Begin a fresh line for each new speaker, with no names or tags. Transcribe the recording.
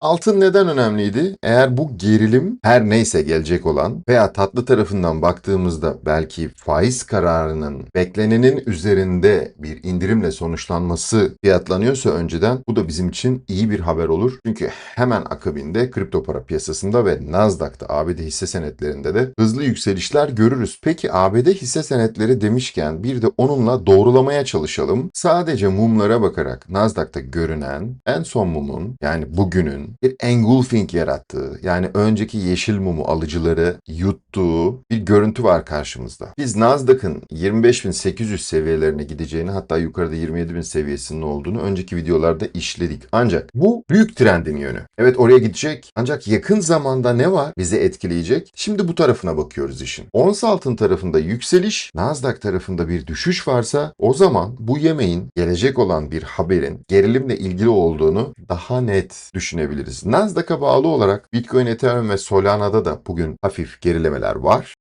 Altın neden önemliydi? Eğer bu gerilim her neyse gelecek olan veya tatlı tarafından baktığımızda belki faiz kararının beklenenin üzerinde bir indirimle sonuçlanması fiyatlanıyorsa önceden bu da bizim için iyi bir haber olur. Çünkü hemen akabinde kripto para piyasasında ve Nasdaq'ta ABD hisse senetlerinde de hızlı yükselişler görürüz. Peki ABD hisse senetleri demişken bir de onunla doğrulamaya çalışalım. Sadece mumlara bakarak Nasdaq'ta görünen en son mumun yani bugünün bir engulfing yarattığı yani önceki yeşil mumu alıcıları yuttuğu bir görüntü var karşımızda. Biz Nasdaq'ın 25.800 seviyelerine gideceğini hatta yukarıda 27.000 seviyesinin olduğunu önceki videolarda işledik. Ancak bu büyük trendin yönü. Evet oraya gidecek. Ancak yakın zamanda ne var bizi etkileyecek? Şimdi bu tarafına bakıyoruz işin. Ons altın tarafında yükseliş, Nasdaq tarafında bir düşüş varsa o zaman bu yemeğin gelecek olan bir haberin gerilimle ilgili olduğunu daha net düşünebiliriz. Nasdaq'a bağlı olarak Bitcoin, Ethereum ve Solana'da da bugün hafif gerilemeler var.